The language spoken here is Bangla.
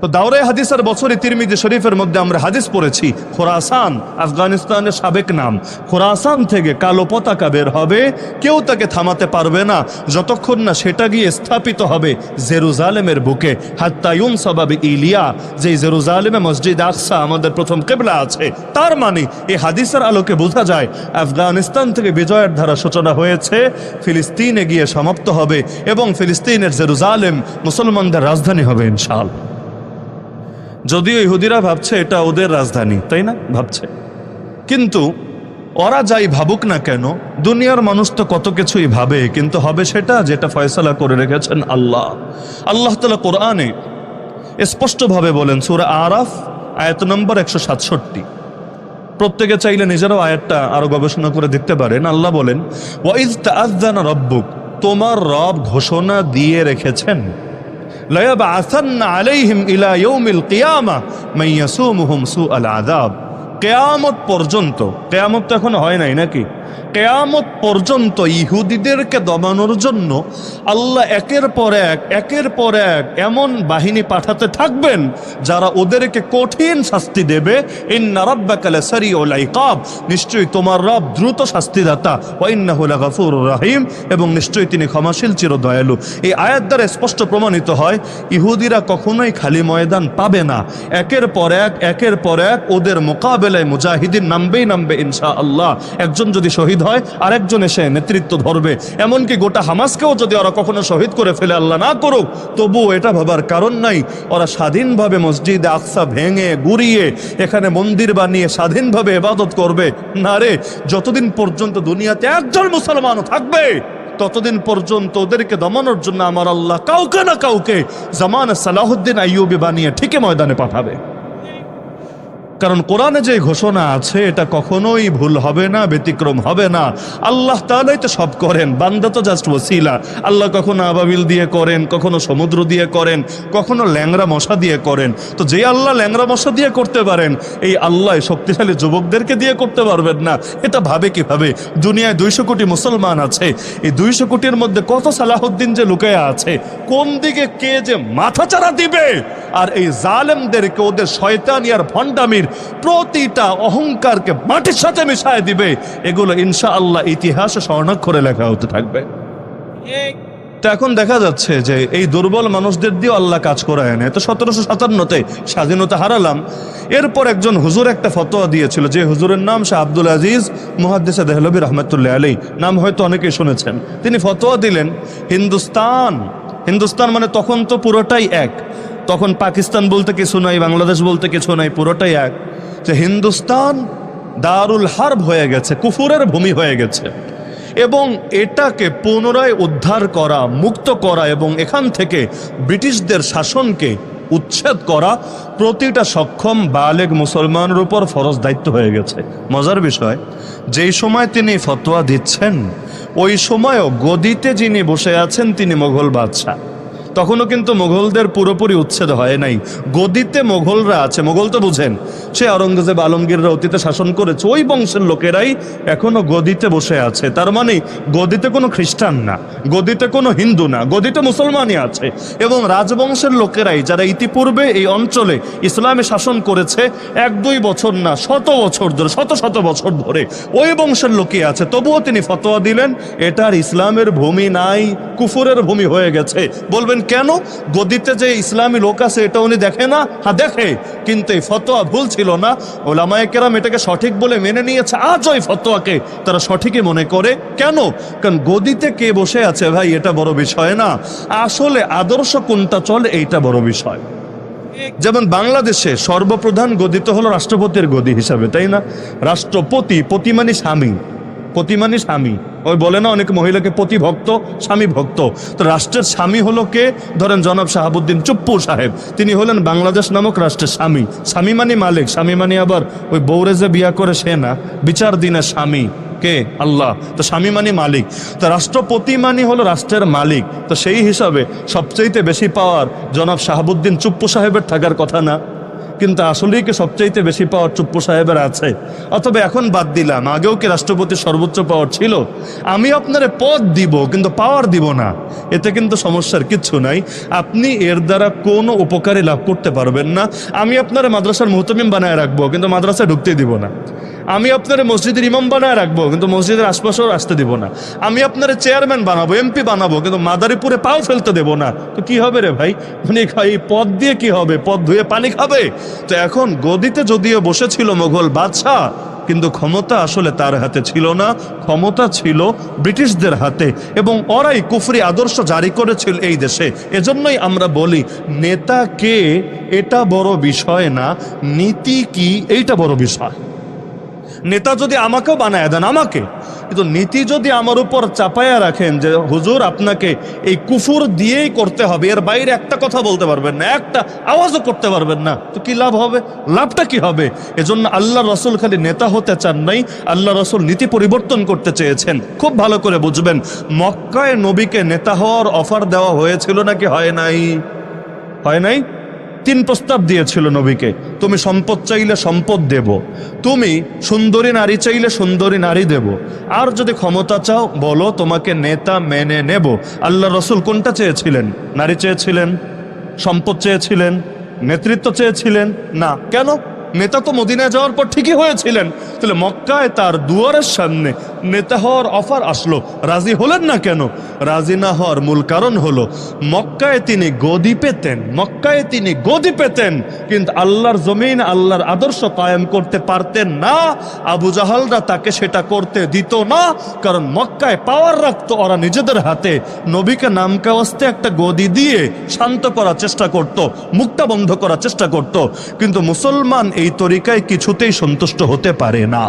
তো দাওরে হাদিসের বছরে তিরমিজি শরীফের মধ্যে আমরা হাদিস পড়েছি, খোরাসান আফগানিস্তানের সাবেক নাম। খোরাসান থেকে কালো পতাকা বের হবে, কেউ তাকে থামাতে পারবে না, যতক্ষণ না সেটা গিয়ে স্থাপিত হবে জেরুজালেমের বুকে। হাত্তায়ুন সবাবি ইলিয়া যেই জেরুজালেমে মসজিদ আকসা আমাদের প্রথম কেবলা আছে, তার মানে এই হাদিসের আলোকে বোঝা যায়, আফগানিস্তান থেকে বিজয়ের ধারা সূচনা হয়েছে, ফিলিস্তিনে গিয়ে সমাপ্ত হবে এবং ফিলিস্তিনের জেরুজালেম মুসলমানদের রাজধানী হবে ইনশাআল্লাহ। যদিও ইহুদিরা ভাবছে এটা ওদের রাজধানী, তাই না? ভাবছে। কিন্তু ওরা যাই ভাবুক না কেন, দুনিয়ার মানুষ তো কত কিছুই ভাবে, কিন্তু হবে সেটা যেটা ফয়সালা করে রেখেছেন আল্লাহ। আল্লাহ তালা কোরআনে স্পষ্টভাবে বলেন, সুরা আরাফ, আয়াত নম্বর একশো সাতষট্টি। প্রত্যেকে চাইলে নিজেরাও আয়াতটা আরও গবেষণা করে দেখতে পারেন। আল্লাহ বলেন ওয়াইজ তাআযানা রব্বুক, তোমার রব ঘোষণা দিয়ে রেখেছেন। লায়াবআসান্না আলাইহিম ইলা ইয়াউমিল কিয়ামা মান ইয়াসুমুহুম সুআল আযাব কেয়ামত পর্যন্ত কেয়ামত তো এখনও হয় নাই নাকি কেয়ামত পর্যন্ত ইহুদিদেরকে দমানোর জন্য আল্লাহ একের পর এক, একের পর এক এমন বাহিনী পাঠাতে থাকবেন যারা ওদেরকে কঠিন শাস্তি দেবে। ইন্না রাব্বাকা লাসারিউল ইকাব নিশ্চয়ই তোমার রব দ্রুত শাস্তিদাতা। ওয়া ইন্নাহু লাগাফুরুর রহিম। এবং নিশ্চয়ই তিনি ক্ষমাশীল চির দয়ালু এই আয়াত দ্বারা স্পষ্ট প্রমাণিত হয়, ইহুদিরা কখনোই খালি ময়দান পাবে না। একের পর এক, একের পর এক ওদের মোকাবেলায় মুজাহিদিন নামবেই নামবে ইনশা আল্লাহ একজন যদি শহীদ হয়, আরেকজন এসে নেতৃত্ব ধরবে। এমনকি গোটা হামাসকেও যদি ওরা কখনো শহীদ করে ফেলে, আল্লাহ না করুক, তবুও এটা ভাবার কারণ নাই। ওরা স্বাধীনভাবে মসজিদে আকসা ভেঙে, গুড়িয়ে, এখানে মন্দির বানিয়ে স্বাধীনভাবে এবাদত করবে। না রে, যতদিন পর্যন্ত দুনিয়াতে একজন মুসলমানও থাকবে, ততদিন পর্যন্ত ওদেরকে দমানোর জন্য আমার আল্লাহ কাউকে না কাউকে জামান সালাহুদ্দিন আইয়ুবি বানিয়ে ঠিকই ময়দানে পাঠাবে। কারণ কোরআনে যে ঘোষণা আছে, এটা কখনোই ভুল হবে না, ব্যতিক্রম হবে না। আল্লাহ তাআলাই তো সব করেন, বান্দা তো জাস্ট ওসিলা। আল্লাহ কখনো আবাবিল দিয়ে করেন, কখনো সমুদ্র দিয়ে করেন, কখনো ল্যাংরা মশা দিয়ে করেন। তো যে আল্লাহ ল্যাংরা মশা দিয়ে করতে পারেন, এই আল্লাহ শক্তিশালী যুবকদেরকে দিয়ে করতে পারবেন না। এটা ভাবে কীভাবে? দুনিয়ায় দুইশো কোটি মুসলমান আছে। এই দুইশো কোটির মধ্যে কত সালাহুদ্দিন যে লুকায় আছে, কোন দিকে কে যে মাথা চারা দিবে? আর এই জালেমদেরকে ওদের শয়তানি আর ভণ্ডামির প্রতিটা অহংকারকে মাটির সাথে মিশায় দিবে, এগুলো ইনশা আল্লাহ ইতিহাসে স্বর্ণাক্ষরে লেখা হতে থাকবে। এখন দেখা যাচ্ছে যে এই দুর্বল মানুষদের দিয়ে আল্লাহ কাজ করায় না তো সতেরোশো সাতান্নতে স্বাধীনতা হারালাম। এরপর একজন হুজুর একটা ফতোয়া দিয়েছিল যে হুজুরের নাম শাহ আব্দুল আজিজ মুহাদ্দিসা দেহলবী রহমতুল্লাহ আলী নাম হয়তো অনেকেই শুনেছেন। তিনি ফতোয়া দিলেন, হিন্দুস্তান। হিন্দুস্তান মানে তখন তো পুরোটাই এক। তখন পাকিস্তান বলতে কিছু নাই, বাংলাদেশ বলতে কিছু নাই, পুরোটাই এক। যে হিন্দুস্তান দারুল হার্ব হয়ে গেছে, কুফুরের ভূমি হয়ে গেছে। এবং এটাকে পুনরায় উদ্ধার করা, মুক্ত করা এবং এখান থেকে ব্রিটিশদের শাসনকে উচ্ছেদ করা প্রতিটা সক্ষম বালেগ মুসলমানের উপর ফরজ দায়িত্ব হয়ে গেছে। মজার বিষয়, যেই সময় তিনি ফতোয়া দিচ্ছেন, ওই সময়ও গদিতে যিনি বসে আছেন, তিনি মোঘল বাদশাহ। তখনও কিন্তু মোগলদের পুরোপুরি উচ্ছেদ হয় নাই। গদিতে মোগলরা আছে মোগল তো বুঝেন। সে আওরঙ্গজেব আলমগীররা অতীতে শাসন করেছে, ওই বংশের লোকেরাই এখনও গদিতে বসে আছে। তার মানে গদিতে কোনো খ্রিস্টান না, গদিতে কোনো হিন্দু না, গদিতে মুসলমানই আছে। এবং রাজবংশের লোকেরাই, যারা ইতিপূর্বে এই অঞ্চলে ইসলামে শাসন করেছে, এক দুই বছর না, শত বছর ধরে, শত শত বছর ধরে, ওই বংশের লোকই আছে। তবুও তিনি ফতোয়া দিলেন, এটার ইসলামের ভূমি নাই, কুফুরের ভূমি হয়ে গেছে। বলবেন কেন? গদিতে যে ইসলামী লোক আছে, এটা উনি দেখে না? হ্যাঁ দেখে। কিন্তু এই ফতোয়া ভুল ছিল না। ওলামায়ে কেরাম এটাকে সঠিক বলে মেনে নিয়েছে। আজ ওই ফতোয়াকে তারা সঠিকই মনে করে। কেন? কারণ গদিতে কে বসে আছে ভাই, এটা বড় বিষয় না। আসলে আদর্শ কোনটা চলে, এইটা বড় বিষয়। যেমন বাংলাদেশে সর্বপ্রধান গদিত হলো রাষ্ট্রপতির গদি হিসাবে, তাই না? রাষ্ট্রপতি পতি মানে স্বামী। পতি মানে স্বামী। ওই বলে না, অনেক মহিলাকে পতি ভক্ত, স্বামী ভক্ত। তো রাষ্ট্রের স্বামী হলো কে? ধরেন জনাব শাহাবুদ্দিন চুপ্পু সাহেব। তিনি হলেন বাংলাদেশ নামক রাষ্ট্রের স্বামী। স্বামী মানে মালিক, স্বামী মানে আবার ওই বৌরে যে বিয়া করে সে না। বিচার দিনের স্বামী। কে? আল্লাহ। তো স্বামী মানে মালিক। তো রাষ্ট্রপতি মানে হলো রাষ্ট্রের মালিক। তো সেই হিসাবে সবচেয়ে বেশি পাওয়ার জনাব শাহাবুদ্দিন চুপ্পু সাহেবের থাকার কথা না? কিন্তু আসলেই কি সবচাইতে বেশি পাওয়ার চুপ্পু সাহেবের আছে? অথবা এখন বাদ দিলাম, আগেও কি রাষ্ট্রপতি সর্বোচ্চ পাওয়ার ছিল? আমি আপনার পদ দিব, কিন্তু পাওয়ার দিব না। এতে কিন্তু সমস্যার কিচ্ছু নাই। আপনি এর দ্বারা কোনো উপকারী লাভ করতে পারবেন না। আমি আপনার মাদ্রাসার মোহতমিম বানায় রাখব, কিন্তু মাদ্রাসায় ঢুকতে দিব না। আমি আপনার মসজিদের ইমাম বানায় রাখব, কিন্তু মসজিদের আশপাশেও আসতে দেবো না। আমি আপনার চেয়ারম্যান বানাবো এমপি বানাবো, কিন্তু মাদারীপুরে পাও ফেলতে দেবো না। তো কি হবে রে ভাই? মানে এই পদ দিয়ে কি হবে? পদ ধুয়ে পানি খাবে? তো এখন গদিতে যদিও বসেছিল মোঘল বাদশাহ, কিন্তু ক্ষমতা আসলে তার হাতে ছিল না। ক্ষমতা ছিল ব্রিটিশদের হাতে, এবং ওরাই কুফরি আদর্শ জারি করেছিল এই দেশে। এজন্যই আমরা বলি, নেতা কে, এটা বড় বিষয় না, নীতি কি, এইটা বড় বিষয়। নেতা যদি আমাকেও বানায় দেন, আমাকে। কিন্তু নীতি যদি আমার উপর চাপায়া রাখেন যে, হুজুর, আপনাকে এই কুফুর দিয়েই করতে হবে, এর বাইরে একটা কথা বলতে পারবেন না, একটা আওয়াজও করতে পারবেন না, তো কি লাভ হবে? লাভটা কি হবে? এজন্য আল্লাহ রসুল খালি নেতা হতে চান নাই আল্লাহ রসুল নীতি পরিবর্তন করতে চেয়েছেন। খুব ভালো করে বুঝবেন, মক্কায় নবীকে নেতা হওয়ার অফার দেওয়া হয়েছিল নাকি হয় নাই? হয় নাই? তিন প্রস্তাব দিয়েছিল নবীকে, তুমি সম্পদ চাইলে সম্পদ দেব, তুমি সুন্দরী নারী চাইলে সুন্দরী নারী দেব, আর যদি ক্ষমতা চাও, বলো তোমাকে নেতা মেনে নেব। আল্লাহ রসুল কোনটা চেয়েছিলেন? নারী চেয়েছিলেন? সম্পদ চেয়েছিলেন? নেতৃত্ব চেয়েছিলেন? না। কেন? নেতা তো মদিনায় যাওয়ার পর ঠিকই হয়েছিলেন। তাহলে মক্কায় তার দুয়ারের সামনে নেতা হওয়ার অফার আসলো। রাজি হলেন না কেন? রাজি না হওয়ার মূল কারণ হলো, মক্কায় তিনি গদি পেতেন, মক্কায় তিনি গদি পেতেন, কিন্তু আল্লাহর জমিন, আল্লাহর আদর্শ কায়েম করতে পারতেন না। আবু জাহালরা তাকে সেটা করতে দিত না, কারণ মক্কায় পাওয়ার রাখতো ওরা নিজেদের হাতে। নবীকে নামকাওয়াস্তে একটা গদি দিয়ে শান্ত করার চেষ্টা করত মুখটা বন্ধ করার চেষ্টা করত, কিন্তু মুসলমান এই তরিকায় কিছুতেই সন্তুষ্ট হতে পারে না।